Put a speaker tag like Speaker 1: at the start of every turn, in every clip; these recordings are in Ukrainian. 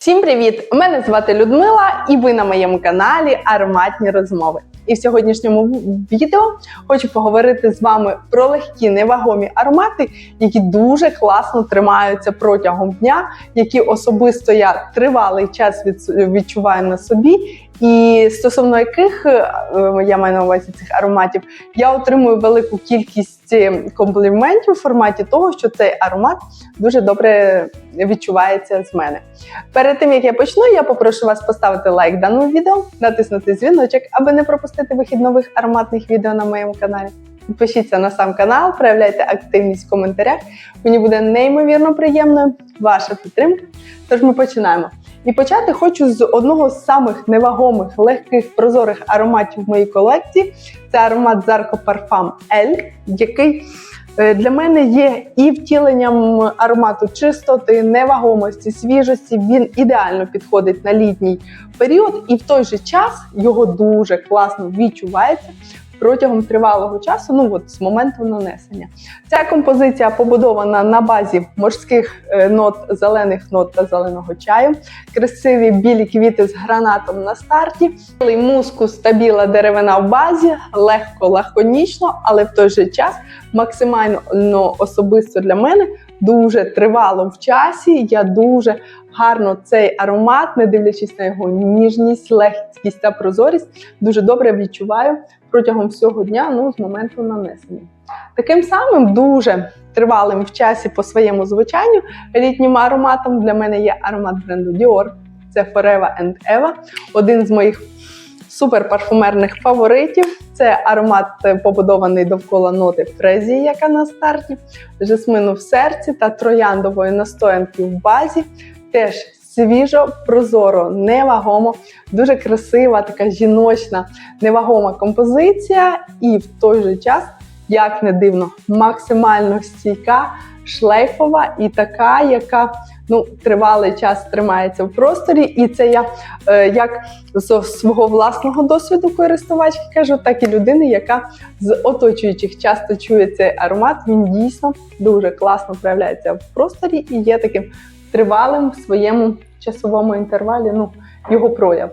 Speaker 1: Всім привіт! Мене звати Людмила, і ви на моєму каналі Ароматні розмови. І в сьогоднішньому відео хочу поговорити з вами про легкі невагомі аромати, які дуже класно тримаються протягом дня, які особисто я тривалий час відчуваю на собі, і стосовно яких е, я маю на увазі цих ароматів, я отримую велику кількість е, компліментів у форматі того, що цей аромат дуже добре відчувається з мене. Перед тим як я почну, я попрошу вас поставити лайк даному відео, натиснути дзвіночок, аби не пропустити вихід нових ароматних відео на моєму каналі. Підпишіться на сам канал, проявляйте активність в коментарях. Мені буде неймовірно приємною ваша підтримка. Тож ми починаємо. І почати хочу з одного з самих невагомих, легких, прозорих ароматів в моїй колекції. Це аромат Zarco Parfum L, який для мене є і втіленням аромату чистоти, невагомості, свіжості. Він ідеально підходить на літній період, і в той же час його дуже класно відчувається протягом тривалого часу. Ну от з моменту нанесення. Ця композиція побудована на базі морських е, нот, зелених нот та зеленого чаю, красиві білі квіти з гранатом на старті, мускус та біла деревина в базі, легко, лаконічно, але в той же час максимально особисто для мене дуже тривало в часі. Я дуже гарно цей аромат, не дивлячись на його ніжність, легкість та прозорість, дуже добре відчуваю протягом всього дня, ну з моменту нанесення. Таким самим дуже тривалим в часі по своєму звучанню літнім ароматом для мене є аромат бренду Dior. Це Forever and Eva, один з моїх супер парфумерних фаворитів. Це аромат е, побудований довкола ноти фрезії, яка на старті, жасмину в серці та трояндової настоянки в базі. Теж свіжо, прозоро, невагомо, дуже красива, така жіночна, невагома композиція, і в той же час, як не дивно, максимально стійка, шлейфова і така, яка ну, тривалий час тримається в просторі. І це я е, як з свого власного досвіду користувачки кажу, так і людини, яка з оточуючих часто чує цей аромат. Він дійсно дуже класно проявляється в просторі і є таким тривалим в своєму часовому інтервалі. Ну, його прояв.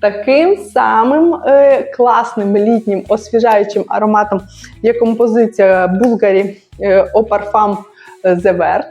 Speaker 1: Таким самим е, класним літнім освіжаючим ароматом є композиція Bulgari е, Parfum The Vert.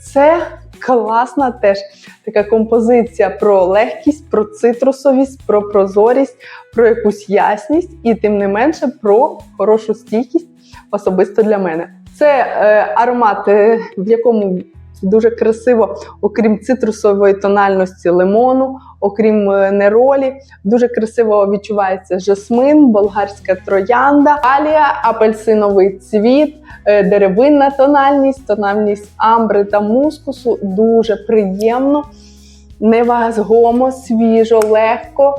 Speaker 1: Це класна теж така композиція про легкість, про цитрусовість, про прозорість, про якусь ясність, і тим не менше про хорошу стійкість особисто для мене. Це е, аромат, е, в якому дуже красиво, окрім цитрусової тональності лимону, окрім е, неролі, дуже красиво відчувається жасмин, болгарська троянда, алія, апельсиновий цвіт, е, деревинна тональність, тональність амбри та мускусу. Дуже приємно, невагомо, свіжо, легко.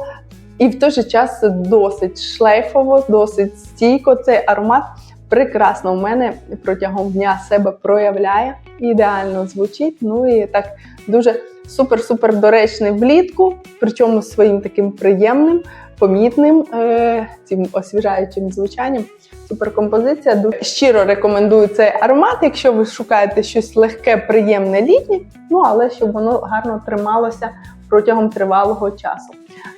Speaker 1: І в той же час досить шлейфово, досить стійко. Цей аромат прекрасно в мене протягом дня себе проявляє, ідеально звучить. Ну і так дуже супер-супер доречний влітку, причому своїм таким приємним, помітним е- цим освіжаючим звучанням. Суперкомпозиція. Дуже щиро рекомендую цей аромат, якщо ви шукаєте щось легке, приємне літнє, ну але щоб воно гарно трималося протягом тривалого часу.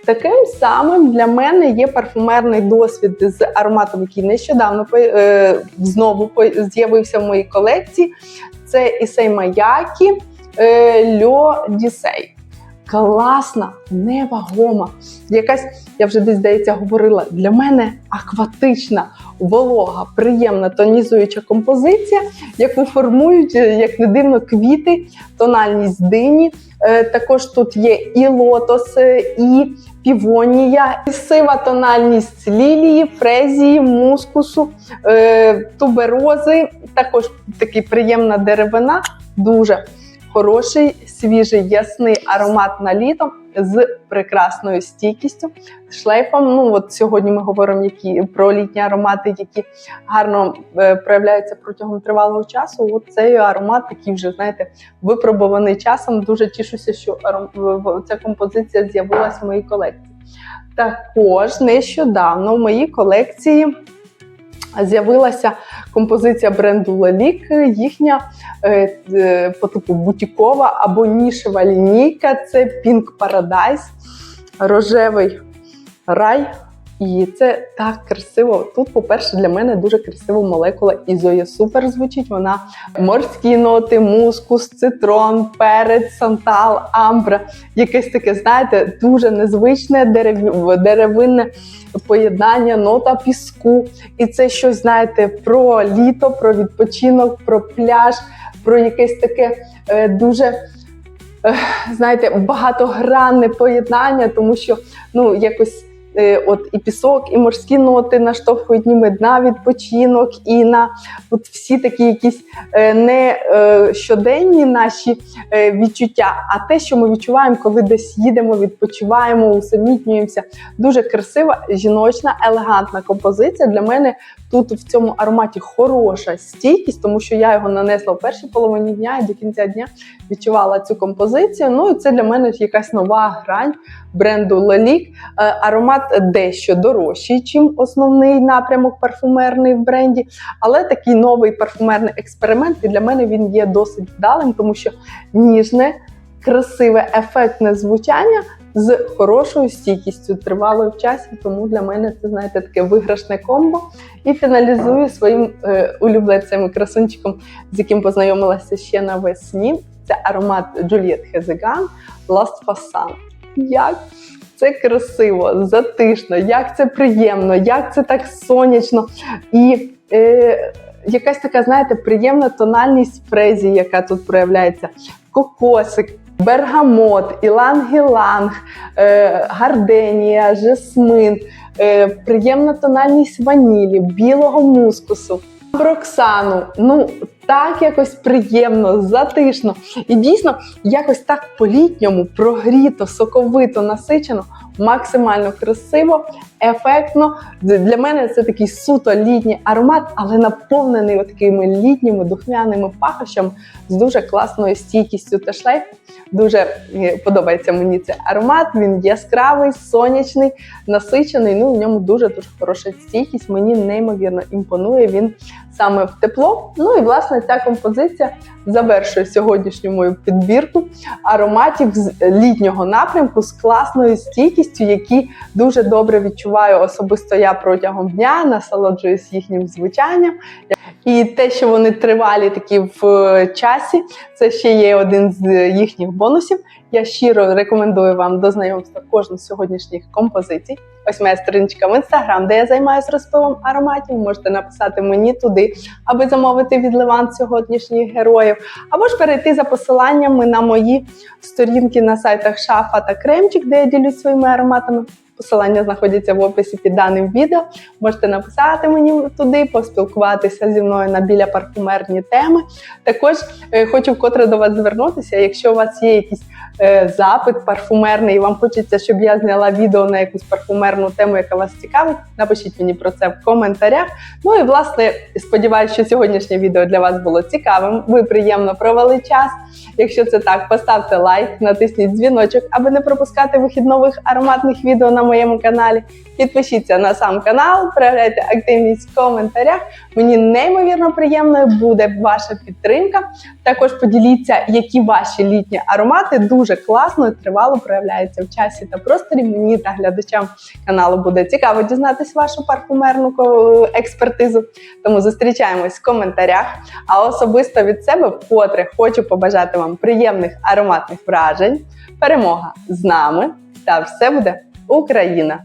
Speaker 1: Таким самим для мене є парфумерний досвід з ароматом, який нещодавно е, знову з'явився в моїй колекції. Це Ісей Маякі е, Льо Дісей. Класна, невагома. Якась, я вже десь здається говорила, для мене акватична, волога, приємна тонізуюча композиція, яку формують, е, як не дивно, квіти, тональність дині. Е, Також тут є і лотос, і півонія, і сива тональність лілії, фрезії, мускусу, е, туберози. Також така приємна деревина, дуже хороший, свіжий, ясний аромат на літо з прекрасною стійкістю, шлейфом. Ну от сьогодні ми говоримо які, про літні аромати, які гарно е, проявляються протягом тривалого часу. От цей аромат такий вже знаєте випробуваний часом. Дуже тішуся, що ця композиція з'явилась в моїй колекції. Також нещодавно в моїй колекції з'явилася композиція бренду Лалік, їхня е, е, по типу бутікова або нішева лінійка. Це Pink Paradise, рожевий рай. І це так красиво. Тут, по-перше, для мене дуже красива молекула Ізоя Супер звучить. Вона морські ноти, мускус, цитрон, перець, сантал, амбра. Якесь таке, знаєте, дуже незвичне дерев... деревинне поєднання, нота піску. І це щось, знаєте, про літо, про відпочинок, про пляж, про якесь таке е, дуже. е, Знаєте, багатогранне поєднання, тому що ну якось от і пісок, і морські ноти наштовхують ніби на відпочинок, і на от всі такі якісь е, не е, щоденні наші е, відчуття, а те, що ми відчуваємо, коли десь їдемо, відпочиваємо, усамітнюємося. Дуже красива, жіночна, елегантна композиція. Для мене тут в цьому ароматі хороша стійкість, тому що я його нанесла в першій половині дня і до кінця дня відчувала цю композицію. Ну і це для мене якась нова грань бренду Лалік. Аромат дещо дорожчий, чим основний напрямок парфумерний в бренді, але такий новий парфумерний експеримент. І для мене він є досить вдалим, тому що ніжне, красиве, ефектне звучання. З хорошою стійкістю тривалою в часі, тому для мене це знаєте таке виграшне комбо. І фіналізую своїм е, улюбленцем красунчиком, з яким познайомилася ще навесні. Це аромат Juliet Хезеган Last Fasan. Як це красиво, затишно, як це приємно, як це так сонячно. І е, якась така, знаєте, приємна тональність фрезі, яка тут проявляється. Кокосик, бергамот, іланг-іланг, е, гарденія, жасмин, е, приємна тональність ванілі, білого мускусу, броксану. Ну, так якось приємно, затишно. І дійсно, якось так по-літньому, прогріто, соковито, насичено, максимально красиво, ефектно. Для мене це такий суто літній аромат, але наповнений такими літніми духмяними пахощами з дуже класною стійкістю та шлейфу. Дуже е, подобається мені цей аромат. Він яскравий, сонячний, насичений. Ну, в ньому дуже дуже хороша стійкість. Мені неймовірно імпонує він саме в тепло. Ну і власне ця композиція завершує сьогоднішню мою підбірку ароматів з літнього напрямку з класною стійкістю, які дуже добре відчуваю особисто я протягом дня, насолоджуюсь їхнім звучанням. І те, що вони тривалі такі в е, часі, це ще є один з їхніх бонусів. Я щиро рекомендую вам до знайомства кожну з сьогоднішніх композицій. Ось моя сторіночка в інстаграм, де я займаюся розпивом ароматів. Можете написати мені туди, аби замовити від Ливан сьогоднішніх героїв, або ж перейти за посиланнями на мої сторінки на сайтах Шафа та Кремчик, де я ділюсь своїми ароматами. Посилання знаходяться в описі під даним відео. Можете написати мені туди, поспілкуватися зі мною на біля парфумерні теми. Також е, хочу вкотре до вас звернутися. Якщо у вас є якийсь е, запит парфумерний, і вам хочеться, щоб я зняла відео на якусь парфумерну тему, яка вас цікавить, напишіть мені про це в коментарях. Ну і власне сподіваюся, що сьогоднішнє відео для вас було цікавим. Ви приємно провели час. Якщо це так, поставте лайк, натисніть дзвіночок, аби не пропускати вихід нових ароматних відео на моєму каналі. Підпишіться на сам канал, проявляйте активність в коментарях. Мені неймовірно приємною буде ваша підтримка. Також поділіться, які ваші літні аромати дуже класно і тривало проявляються в часі та просторі. Мені та глядачам каналу буде цікаво дізнатись вашу парфумерну експертизу. Тому зустрічаємось в коментарях. А особисто від себе вкотре хочу побажати вам приємних ароматних вражень. Перемога з нами! Та все буде Україна!